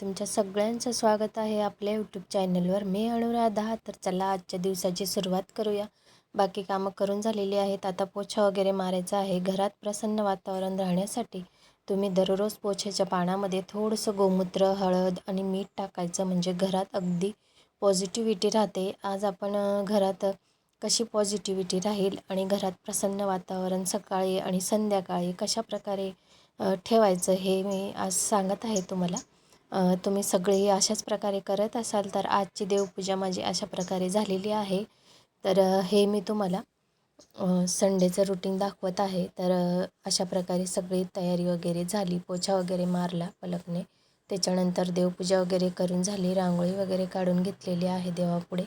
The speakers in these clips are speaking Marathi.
तुमच्या सगळ्यांचं स्वागत आहे आपल्या यूट्यूब चॅनलवर मी अनुराधा. तर चला आजच्या दिवसाची सुरुवात करूया. बाकी कामं करून झालेली आहेत. आता पोछा वगैरे मारायचा आहे. घरात प्रसन्न वातावरण राहण्यासाठी तुम्ही दररोज पोछ्याच्या पाण्यामध्ये थोडंसं गोमूत्र हळद आणि मीठ टाकायचं. म्हणजे घरात अगदी पॉझिटिव्हिटी राहते. आज आपण घरात कशी पॉझिटिव्हिटी राहील आणि घरात प्रसन्न वातावरण सकाळी आणि संध्याकाळी कशा प्रकारे ठेवायचं हे मी आज सांगत आहे तुम्हाला. तुम्ही सगळी अशाच प्रकारे करत असाल तर आजची देवपूजा माझी अशा प्रकारे झालेली आहे. तर हे मी तुम्हाला संडेचं रुटीन दाखवत आहे. तर अशा प्रकारे सगळी तयारी वगैरे झाली पोछा वगैरे मारला पलकने. त्याच्यानंतर देवपूजा वगैरे करून झाली रांगोळी वगैरे काढून घेतलेली आहे देवापुढे.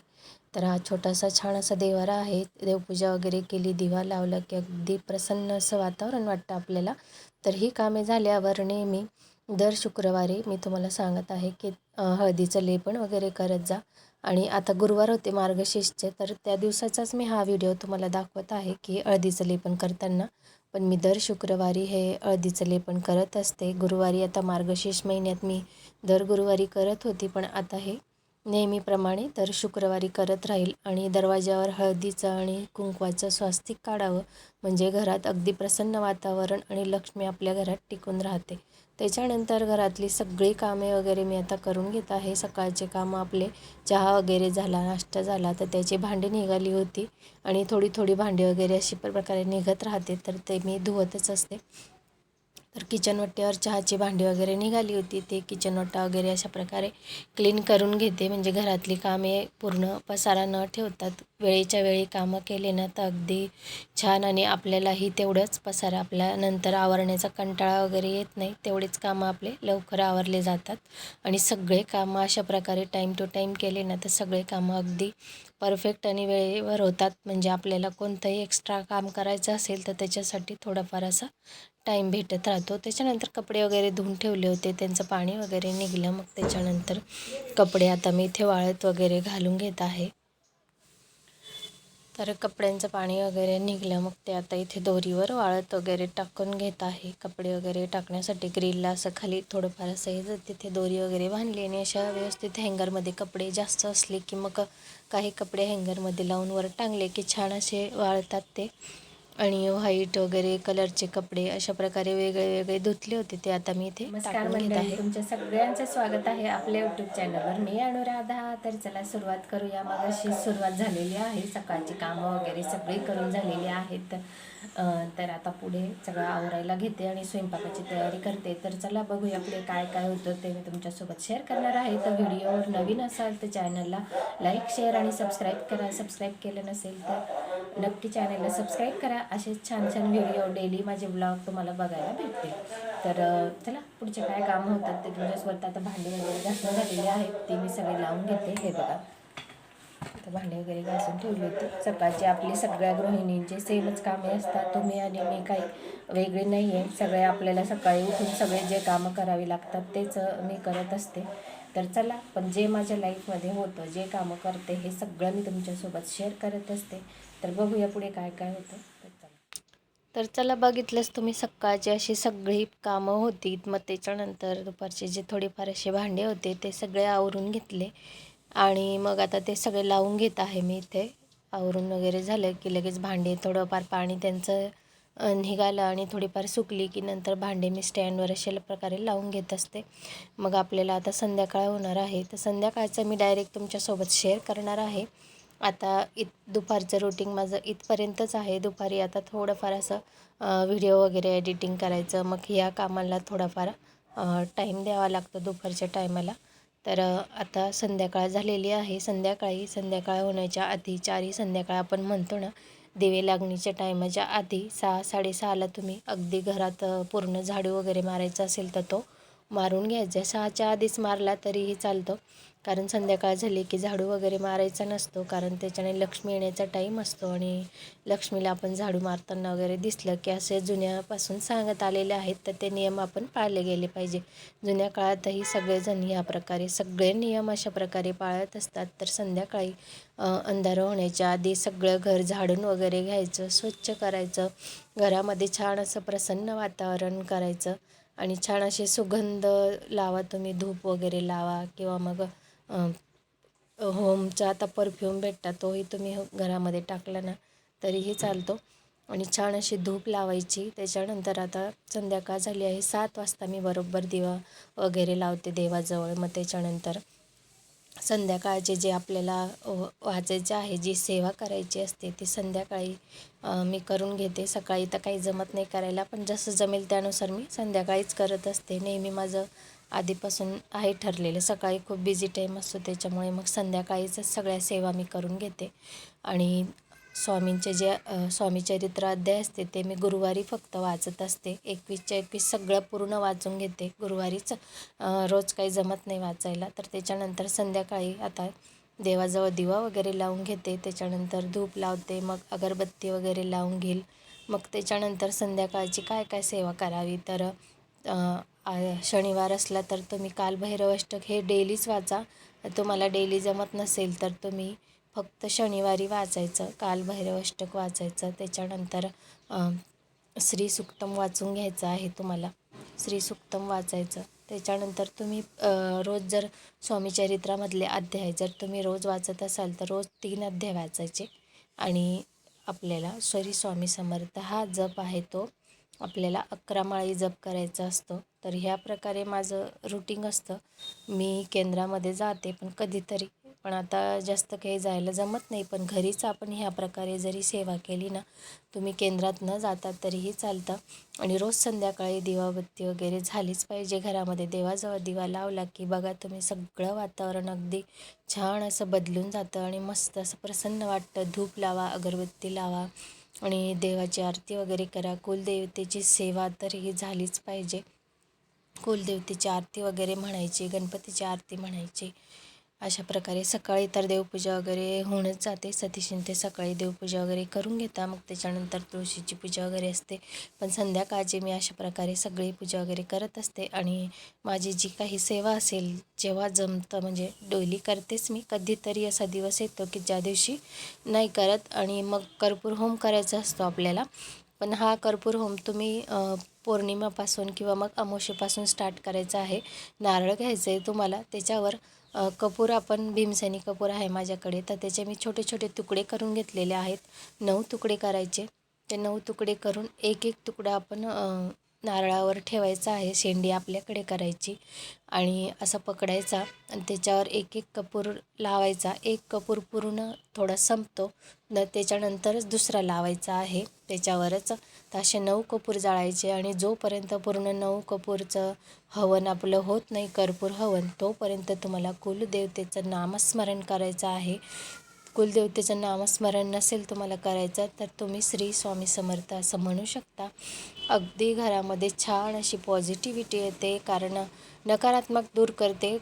तर हा छोटासा छान असा देवारा आहे. देवपूजा वगैरे केली दिवा लावला की अगदी प्रसन्न असं वातावरण वाटतं आपल्याला. तर ही कामे झाल्यावर नेहमी दर शुक्रवारी मी तुम्हाला सांगत आहे की हळदीचं लेपन वगैरे करत जा. आणि आता गुरुवार होते मार्गशीर्षचे तर त्या दिवसाचाच मी हा व्हिडिओ तुम्हाला दाखवत आहे की हळदीचं लेपन करताना. पण मी दर शुक्रवारी हे हळदीचं लेपन करत असते. गुरुवारी आता मार्गशीर्ष महिन्यात मी दर गुरुवारी करत होती पण आता हे नेहमीप्रमाणे तर शुक्रवारी करत राहील आणि दरवाज्यावर हळदीचं आणि कुंकवाचं स्वास्तिक काढावं. म्हणजे घरात अगदी प्रसन्न वातावरण आणि लक्ष्मी आपल्या घरात टिकून राहते. त्याच्यानंतर घरातली सगळी कामे वगैरे मी आता करून घेत आहे. सकाळचे कामं आपले चहा वगैरे झाला नाश्ता झाला तर त्याची भांडी निघाली होती. आणि थोडी थोडी भांडी वगैरे अशी प्रकारे निघत राहते तर ते मी धुवतच असते. तर किचनवट्टीवर चहाची भांडी वगैरे निघाली होती. ते किचनवट्टा वगैरे अशा प्रकारे क्लीन करून घेते. म्हणजे घरातली कामे पूर्ण पसारा न ठेवतात. वेळेच्या वेळी कामं केले ना तर अगदी छान आणि आपल्यालाही तेवढंच पसारा आपल्या नंतर आवरण्याचा कंटाळा वगैरे येत नाही. तेवढेच कामं आपले लवकर आवरले जातात. आणि सगळे कामं अशा प्रकारे टाईम टू टाईम केले ना तर सगळे कामं अगदी परफेक्ट आणि वेळेवर होतात. म्हणजे आपल्याला कोणतंही एक्स्ट्रा काम करायचं असेल तर त्याच्यासाठी थोडाफार असा टाईम भेटत राहतो. त्याच्यानंतर कपडे वगैरे धुवून ठेवले होते. त्यांचं पाणी वगैरे निघलं. मग त्याच्यानंतर कपडे आता मी इथे वाळत वगैरे घालून घेत आहे. तर कपड्यांचं पाणी वगैरे निघलं. मग ते आता इथे दोरीवर वाळत वगैरे टाकून घेत आहे. कपडे वगैरे टाकण्यासाठी ग्रिलला असं खाली थोडंफार असं हे तिथे दोरी वगैरे बांधली आणि अशा व्यवस्थित हँगरमध्ये कपडे जास्त असले की मग काही कपडे हँगरमध्ये लावून वर टांगले की छान असे वाळतात ते. आणि व्हाईट वगैरे कलरचे कपडे अशा प्रकारे वेगळे वेगळे धुतले होते ते आता मी इथे तुमच्या सगळ्यांचं स्वागत आहे आपल्या यूट्यूब चॅनलवर मी अनुराधा तर चला सुरुवात करूया. मग अशी सुरुवात झालेली आहे. सकाळची कामं वगैरे सगळी करून झालेली आहेत. तर आता पुढे सगळं आवरायला घेते आणि स्वयंपाकाची तयारी करते. तर चला बघूया पुढे काय काय होतं ते मी तुमच्यासोबत शेअर करणार आहे. तर व्हिडिओवर नवीन असाल तर चॅनलला लाईक शेअर आणि सबस्क्राईब करा. सबस्क्राईब केलं नसेल तर नक्की चॅनलला सबस्क्राईब करा. असे छान छान व्हिडिओ डेली माझे ब्लॉग तुम्हाला बघायला भेटतील. तर चला पुढचे काय कामं होतात ते तुमच्यासोबत आता भांडी वगैरे घासून झालेली आहेत ते मी सगळे लावून घेते. हे बघा. तर भांडे वगैरे घासून ठेवली होती. सकाळची आपली सगळ्या गृहिणींचे सेमच कामे असतात. तुम्ही आणि मी काही वेगळे नाही आहे सगळे आपल्याला सकाळी उठून सगळे जे कामं करावी लागतात तेच मी करत असते. तर चला पण जे माझ्या लाईफमध्ये होतं जे कामं करते हे सगळं मी तुमच्यासोबत शेअर करत असते. तर बघूया पुढे काय काय होतं. तर चला बघितलंच तुम्ही सकाळची अशी सगळी कामं होती. मग त्याच्यानंतर दुपारचे जे थोडेफार असे भांडे होते ते सगळे आवरून घेतले. आणि मग आता ते सगळे लावून घेत आहे मी इथे. आवरून वगैरे झालं की लगेच भांडे थोडंफार पाणी त्यांचं निघालं आणि थोडीफार सुकली की नंतर भांडे मी स्टँडवर अशा प्रकारे लावून घेत असते. मग आपल्याला आता संध्याकाळ होणार आहे. तर संध्याकाळचं मी डायरेक्ट तुमच्यासोबत शेअर करणार आहे. आता इत दुपारचं रुटीन माझं इथपर्यंतच आहे. दुपारी आता थोडंफार असं व्हिडिओ वगैरे एडिटिंग करायचं. मग ह्या कामाला थोडाफार टाईम द्यावा लागतो दुपारच्या टायमाला तर आता संध्याकाळ झालेली आहे. संध्याकाळी संध्याकाळ होण्याच्या आधी चारही संध्याकाळ आपण म्हणतो ना दिवे लागणीच्या टायमाच्या आधी सहा साडेसहाला तुम्ही अगदी घरात पूर्ण झाडू वगैरे मारायचा असेल तर तो मारून घ्यायचं. सहाच्या आधीच मारला तरीही चालतो. कारण संध्याकाळ झाली की झाडू वगैरे मारायचा नसतो. कारण त्याच्याने लक्ष्मी येण्याचा टाईम असतो. आणि लक्ष्मीला आपण झाडू मारताना वगैरे दिसलं की असे जुन्यापासून सांगत आलेले आहेत. तर ते नियम आपण पाळले गेले पाहिजे. जुन्या काळातही सगळेजण या प्रकारे सगळे नियम अशा प्रकारे पाळत असतात. तर संध्याकाळी अंधार होण्याच्या आधी सगळं घर झाडून वगैरे घ्यायचं स्वच्छ करायचं. घरामध्ये छान असं प्रसन्न वातावरण करायचं. आणि छान असे सुगंध लावा तुम्ही धूप वगैरे लावा किंवा मग होमचा आता परफ्यूम भेटतात तोही तुम्ही घरामध्ये टाकला ना तरीही चालतो. आणि छान अशी धूप लावायची त्याच्यानंतर आता संध्याकाळ झाली आहे सात वाजता मी बरोबर दिवा वगैरे लावते देवाजवळ मग त्याच्यानंतर. संध्याकाळचे जे आपल्याला वाचायचे आहे जी सेवा करायची असते ती संध्याकाळी मी करून घेते. सकाळी तर काही जमत नाही करायला पण जसं जमेल त्यानुसार मी संध्याकाळीच करत असते. नेहमी माझं आधीपासून आहे ठरलेलं. सकाळी खूप बिझी टाईम असतो त्याच्यामुळे मग संध्याकाळीच सगळ्या सेवा मी करून घेते. आणि स्वामींचे जे स्वामी चरित्र अध्याय असते ते मी गुरुवारी फक्त वाचत असते. एकवीसच्या एकवीस सगळं पूर्ण वाचून घेते. गुरुवारीच रोज काही जमत नाही वाचायला. तर त्याच्यानंतर संध्याकाळी आता देवाजवळ दिवा वगैरे लावून घेते. त्याच्यानंतर धूप लावते. मग अगरबत्ती वगैरे लावून घेईल. मग त्याच्यानंतर संध्याकाळची काय काय सेवा करावी? तर शनिवार असला तर तुम्ही कालभैरव हे डेलीच वाचा. तुम्हाला डेली जमत नसेल तर तुम्ही फक्त शनिवारी वाचायचं कालभैरव अष्टक वाचायचं त्याच्यानंतर श्रीसुक्तम वाचून घ्यायचं आहे तुम्हाला. श्रीसुक्तम वाचायचं. त्याच्यानंतर तुम्ही रोज जर स्वामीचरित्रामधले अध्याय जर तुम्ही रोज वाचत असाल तर रोज तीन अध्याय वाचायचे. आणि आपल्याला सॉरी स्वामी समर्थ हा जप आहे तो आपल्याला अकरा माळी जप करायचा असतो. तर ह्या प्रकारे माझं रुटीन असतं. मी केंद्रामध्ये जाते पण कधीतरी. पण आता जास्त काही जायला जमत नाही पण घरीच आपण ह्या प्रकारे जरी सेवा केली ना तुम्ही केंद्रात न जाता तरीही चालतं आणि रोज संध्याकाळी दिवाबत्ती वगैरे झालीच पाहिजे घरामध्ये. देवाजवळ दिवा लावला की बघा तुम्ही सगळं वातावरण अगदी छान असं बदलून जातं आणि मस्त असं प्रसन्न वाटतं. धूप लावा अगरबत्ती लावा आणि देवाची आरती वगैरे करा. कुलदेवतेची सेवा तर ही झालीच पाहिजे. कुलदेवतेची आरती वगैरे म्हणायची गणपतीची आरती म्हणायची. अशा प्रकारे सकाळी तर देवपूजा वगैरे होऊनच जाते. सतीशीन ते सकाळी देवपूजा वगैरे करून घेता. मग त्याच्यानंतर तुळशीची पूजा वगैरे असते. पण संध्याकाळची मी अशा प्रकारे सगळी पूजा वगैरे करत असते. आणि माझी जी काही सेवा असेल जेव्हा जमतं म्हणजे डोली करतेच मी. कधीतरी असा दिवस येतो की ज्या दिवशी नाही करत आणि मग कर्पूर होम करायचा असतो आपल्याला. पण हा कर्पूर होम तुम्ही पौर्णिमापासून किंवा मग अमावशेपासून स्टार्ट करायचा आहे. नारळ घ्यायचं आहे तुम्हाला. त्याच्यावर कपूर आपण भीमसेनी कपूर आहे माझ्याकडे. तर त्याचे मी छोटे छोटे तुकडे करून घेतलेले आहेत. नऊ तुकडे करायचे. ते नऊ तुकडे करून एक एक तुकडा आपण नारळावर ठेवायचा आहे शेंडी आपल्याकडे करायची आणि असं पकडायचा आणि त्याच्यावर एक एक कपूर लावायचा. एक कपूर पूर्ण थोडा संपतो न त्याच्यानंतरच दुसरा लावायचा आहे. त्याच्यावरच तर असे नऊ कपूर जाळायचे आणि जोपर्यंत पूर्ण नऊ कपूरचं हवन आपलं होत नाही कर्पूर हवन तोपर्यंत तुम्हाला कुलदेवतेचं नामस्मरण करायचं आहे. कुलदेवतेचं नामस्मरण नसेल तुम्हाला करायचं तर तुम्ही श्री स्वामी समर्थ असं म्हणू शकता. अगदी घरामध्ये छान अशी पॉझिटिव्हिटी येते कारण नकारात्मक दूर करते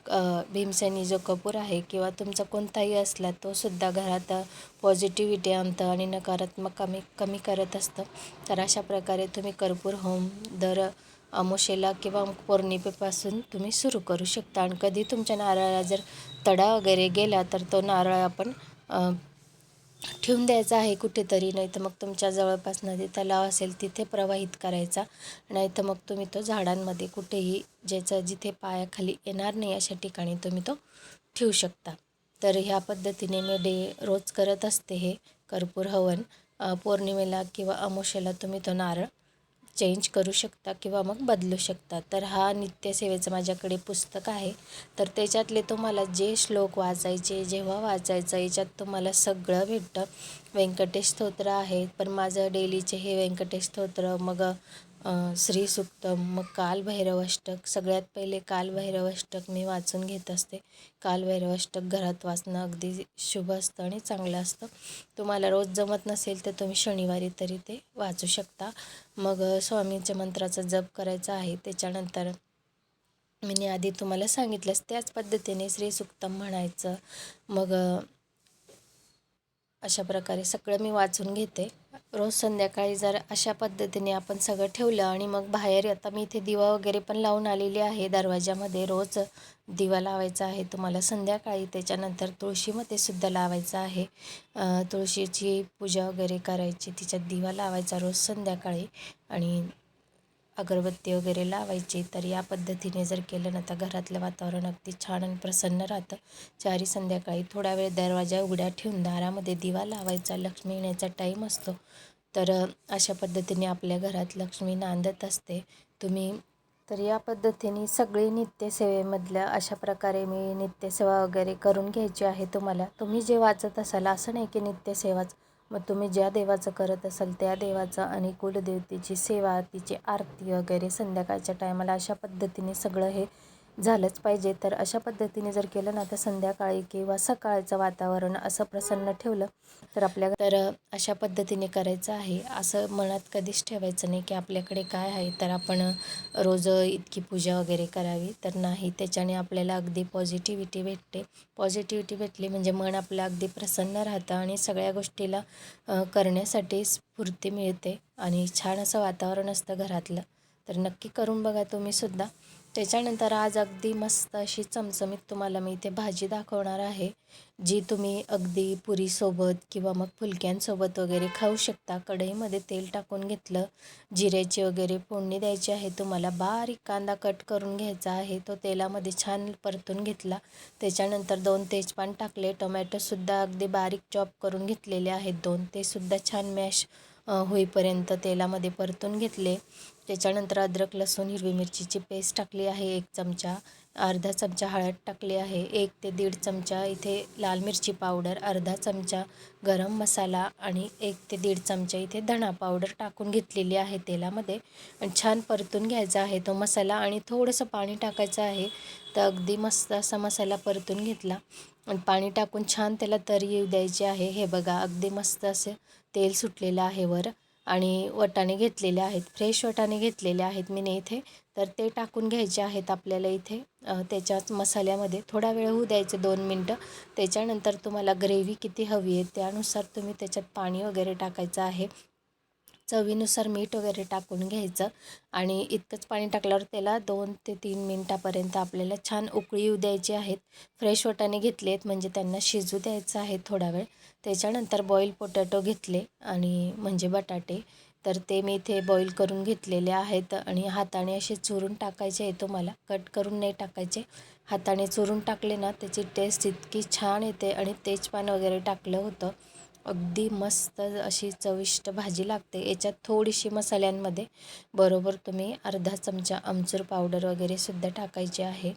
भीमसेनी जो कपूर आहे किंवा तुमचा कोणताही असला तो सुद्धा घरात पॉझिटिव्हिटी आणतं आणि नकारात्मक कमी कमी करत असतं. तर अशा प्रकारे तुम्ही कर्पूर होम दर अमोशेला किंवा पौर्णिमेपासून तुम्ही सुरू करू शकता. आणि कधी तुमच्या नारळाला जर तडा वगैरे गेला तर तो नारळ आपण ठेवून द्यायचा आहे कुठेतरी नाही तर मग तुमच्या जवळपास नदी तलाव असेल तिथे प्रवाहित करायचा. नाही तर मग तुम्ही तो झाडांमध्ये कुठेही ज्याचा जिथे पायाखाली येणार नाही अशा ठिकाणी तुम्ही तो ठेवू शकता. तर ह्या पद्धतीने मी डे रोज करत असते हे कर्पूर हवन. पौर्णिमेला किंवा अमोशेला तुम्ही तो नारळ चेंज करू शकता किंवा मग बदलू शकता. तर हा नित्यसेवेचं माझ्याकडे पुस्तक आहे. तर त्याच्यातले तुम्हाला जे श्लोक वाचायचे जेव्हा वाचायचं याच्यात तुम्हाला सगळं भेटतं. व्यंकटेश स्तोत्र आहे. पण माझं डेलीचे हे व्यंकटेश स्तोत्र मग श्री मग कालभैरवाष्टक सगळ्यात पहिले कालभैरवाष्टक मी वाचून घेत असते. कालभैरवाष्टक घरात वाचणं अगदी शुभ असतं आणि चांगलं असतं. तुम्हाला रोज जमत नसेल तर तुम्ही शनिवारी तरी ते वाचू शकता. मग स्वामींच्या मंत्राचा जप करायचा आहे. त्याच्यानंतर मी आधी तुम्हाला सांगितलंच त्याच पद्धतीने श्री सुक्तम म्हणायचं. मग अशा प्रकारे सगळं मी वाचून घेते. रोज संध्याकाळी जर अशा पद्धतीने आपण सगळं ठेवलं आणि मग बाहेर आता मी इथे दिवा वगैरे पण लावून आलेली आहे दरवाजामध्ये रोज दिवा लावायचा आहे तुम्हाला संध्याकाळी त्याच्यानंतर तुळशीमध्ये सुद्धा लावायचं आहे. तुळशीची पूजा वगैरे करायची तिच्यात दिवा लावायचा रोज संध्याकाळी आणि अगरबत्ती वगैरे लावायची तर या पद्धतीने जर केलं ना तर घरातलं वातावरण अगदी छान आणि प्रसन्न राहतं. चारी संध्याकाळी थोडा वेळ दरवाजा उघड्या ठेवून दारामध्ये दिवा लावायचा लक्ष्मी येण्याचा टाईम असतो. तर अशा पद्धतीने आपल्या घरात लक्ष्मी नांदत असते. तुम्ही तर या पद्धतीने सगळी नित्यसेवेमधल्या अशा प्रकारे मी नित्यसेवा वगैरे करून घ्यायची आहे तुम्हाला. तुम्ही जे वाचत असाल असं नाही की नित्यसेवाच. मग तुम्ही ज्या देवाचं करत असाल त्या देवाचं आणि कुलदेवतेची सेवा तिची आरती वगैरे संध्याकाळच्या टायमाला अशा पद्धतीने सगळं हे झालंच पाहिजे. तर अशा पद्धतीने जर केलं ना तर संध्याकाळी किंवा सकाळचं वातावरण असं प्रसन्न ठेवलं तर आपल्या तर अशा पद्धतीने करायचं आहे. असं मनात कधीच ठेवायचं नाही की आपल्याकडे काय आहे तर आपण रोज इतकी पूजा वगैरे करावी. तर नाही त्याच्याने आपल्याला अगदी पॉझिटिव्हिटी भेटते. पॉझिटिव्हिटी भेटली म्हणजे मन आपलं अगदी प्रसन्न राहतं आणि सगळ्या गोष्टीला करण्यासाठी स्फूर्ती मिळते आणि छान असं वातावरण असतं घरातलं. तर नक्की करून बघा तुम्हीसुद्धा त्याच्यानंतर आज अगदी मस्त अशी चमचमीत तुम्हाला मी इथे भाजी दाखवणार आहे जी तुम्ही अगदी पुरीसोबत किंवा मग फुलक्यांसोबत वगैरे खाऊ शकता. कढईमध्ये तेल टाकून घेतलं जिऱ्याची वगैरे फोडणी द्यायची आहे तुम्हाला बारीक कांदा कट करून घ्यायचा आहे तो तेलामध्ये छान परतून घेतला. त्याच्यानंतर दोन तेजपान टाकले टोमॅटोसुद्धा अगदी बारीक चॉप करून घेतलेले आहेत दोन तेसुद्धा छान मॅश होईपर्यंत तेलामध्ये परतून घेतले. त्याच्यानंतर अद्रक लसूण हिरवी मिरचीची पेस्ट टाकली आहे. एक चमचा अर्धा चमचा हळद टाकली आहे. एक ते दीड चमचा इथे लाल मिरची पावडर अर्धा चमचा गरम मसाला आणि एक ते दीड चमचा इथे धणा पावडर टाकून घेतलेली आहे तेलामध्ये. आणि छान परतून घ्यायचा आहे तो मसाला आणि थोडंसं पाणी टाकायचं आहे तर अगदी मस्त असा मसाला परतून घेतला. आणि पाणी टाकून छान त्याला तरी येऊ द्यायची आहे. हे बघा अगदी मस्त असं तेल सुटलेलं आहे वर आणि वटाणे घेतलेले आहेत. फ्रेश वटाणे घेतलेले आहेत मी इथे. तर ते टाकून घ्यायचे आहेत आपल्याला इथे. त्याच्याच मसाल्यामध्ये थोडा वेळ होऊ द्यायचे दोन मिनटं. त्याच्यानंतर तुम्हाला ग्रेव्ही किती हवी आहे त्यानुसार तुम्ही त्याच्यात पाणी वगैरे टाकायचं आहे. चवीनुसार मीठ वगैरे टाकून घ्यायचं आणि इतकंच पाणी टाकल्यावर त्याला दोन ते तीन मिनटापर्यंत आपल्याला छान उकळी येऊ द्यायची आहेत फ्रेश वटाणे घेतले आहेत म्हणजे त्यांना शिजू द्यायचं आहे थोडा वेळ. त्याच्यानंतर बॉईल पोटॅटो घेतले आणि म्हणजे बटाटे. तर ते मी इथे बॉईल करून घेतलेले आहेत आणि हाताने असे चुरून टाकायचे आहे तुम्हाला. कट करून नाही टाकायचे. हाताने चुरून टाकले ना त्याची टेस्ट इतकी छान येते आणि तेजपान वगैरे टाकलं होतं. अगदी मस्त अशी चविष्ट भाजी लागते. याच्यात थोडीशी मसाल्यांमध्ये बरोबर तुम्ही अर्धा चमचा आमचूर पावडर वगैरे सुद्धा टाकायची आहे.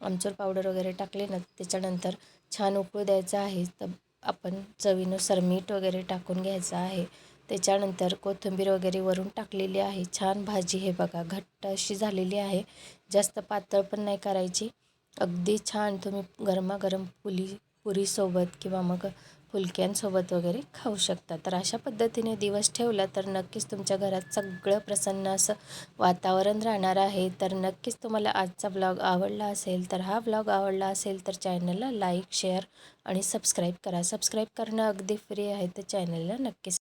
आमचूर पावडर वगैरे टाकले ना त्याच्यानंतर छान उकळू द्यायचं आहे. तर आपण चवीनुसार मीठ वगैरे टाकून घ्यायचं आहे. त्याच्यानंतर कोथिंबीर वगैरे वरून टाकलेली आहे. छान भाजी हे बघा घट्ट अशी झालेली आहे. जास्त पातळ पण नाही करायची. अगदी छान तुम्ही गरमागरम पुली पुरीसोबत किंवा मग फुलक्यांसोबत वगैरे खाऊ शकता तर अशा पद्धतीने दिवस ठेवला तर नक्कीच तुमच्या घरात सगळं प्रसन्न असं वातावरण राहणार आहे. तर नक्कीच तुम्हाला आजचा ब्लॉग आवडला असेल तर हा ब्लॉग आवडला असेल तर चॅनलला लाईक शेअर आणि सबस्क्राईब करा. सबस्क्राईब करणं अगदी फ्री आहे. तर चॅनलला नक्कीच